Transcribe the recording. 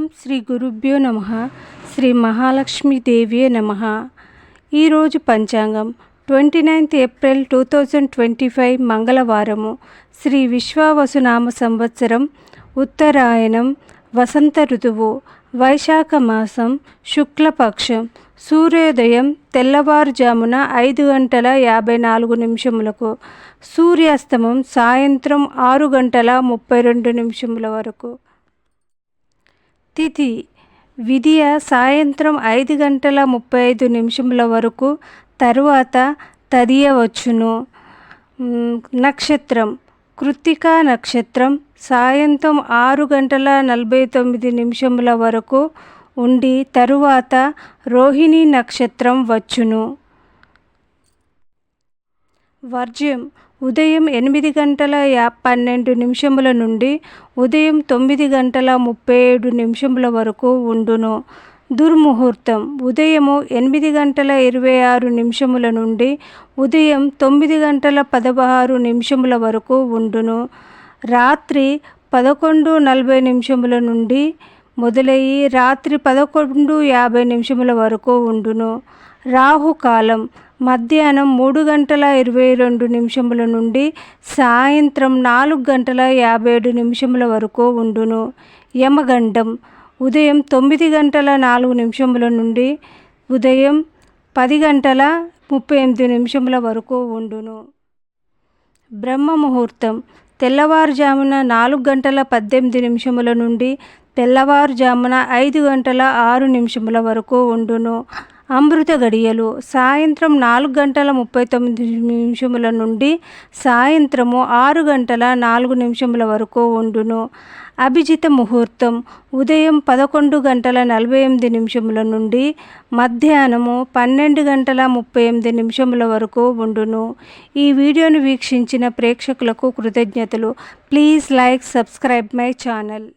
ఓం శ్రీ గురుభ్యో నమ శ్రీ మహాలక్ష్మీదేవియే నమ. ఈరోజు పంచాంగం twenty ninth April two thousand twenty five మంగళవారము. శ్రీ విశ్వావసునామ సంవత్సరం ఉత్తరాయణం వసంత ఋతువు వైశాఖ మాసం శుక్లపక్షం సూర్యోదయం తెల్లవారుజామున ఐదు గంటల యాభై నాలుగు నిమిషములకు సూర్యాస్తమం సాయంత్రం ఆరు గంటల ముప్పై రెండు నిమిషముల వరకు. తిథి విధియ సాయంత్రం ఐదు గంటల ముప్పై ఐదు నిమిషముల వరకు తరువాత తదియవచ్చును. నక్షత్రం. కృత్తికా నక్షత్రం సాయంత్రం ఆరు గంటల నలభై తొమ్మిది నిమిషముల వరకు ఉండి తరువాత రోహిణి నక్షత్రం వచ్చును. వర్జ్యం. ఉదయం ఎనిమిది గంటల యా పన్నెండు నిమిషముల నుండి ఉదయం తొమ్మిది గంటల ముప్పై ఏడు నిమిషముల వరకు ఉండును. దుర్ముహూర్తం. ఉదయము ఎనిమిది గంటల ఇరవై ఆరు నిమిషముల నుండి ఉదయం తొమ్మిది గంటల పదహారు నిమిషముల వరకు ఉండును. రాత్రి పదకొండు నలభై నిమిషముల నుండి మొదలయ్యి రాత్రి పదకొండు యాభై నిమిషముల వరకు ఉండును. రాహుకాలం. మధ్యాహ్నం మూడు గంటల ఇరవై రెండు నిమిషముల నుండి సాయంత్రం నాలుగు గంటల యాభై ఏడు నిమిషముల వరకు ఉండును. యమగండం. ఉదయం తొమ్మిది గంటల నాలుగు నిమిషముల నుండి ఉదయం పది గంటల ముప్పై ఎనిమిది నిమిషముల వరకు ఉండును. బ్రహ్మ ముహూర్తం. తెల్లవారుజామున నాలుగు గంటల పద్దెనిమిది నిమిషముల నుండి తెల్లవారుజామున ఐదు గంటల ఆరు నిమిషముల వరకు ఉండును. అమృత గడియలు. సాయంత్రం నాలుగు గంటల ముప్పై తొమ్మిది నిమిషముల నుండి సాయంత్రము ఆరు గంటల నాలుగు నిమిషముల వరకు ఉండును. అభిజిత ముహూర్తం. ఉదయం పదకొండు గంటల నలభై ఎనిమిది నిమిషముల నుండి మధ్యాహ్నము పన్నెండు గంటల ముప్పై ఎనిమిది నిమిషముల వరకు ఉండును. ఈ వీడియోను వీక్షించిన ప్రేక్షకులకు కృతజ్ఞతలు. Please like subscribe my channel.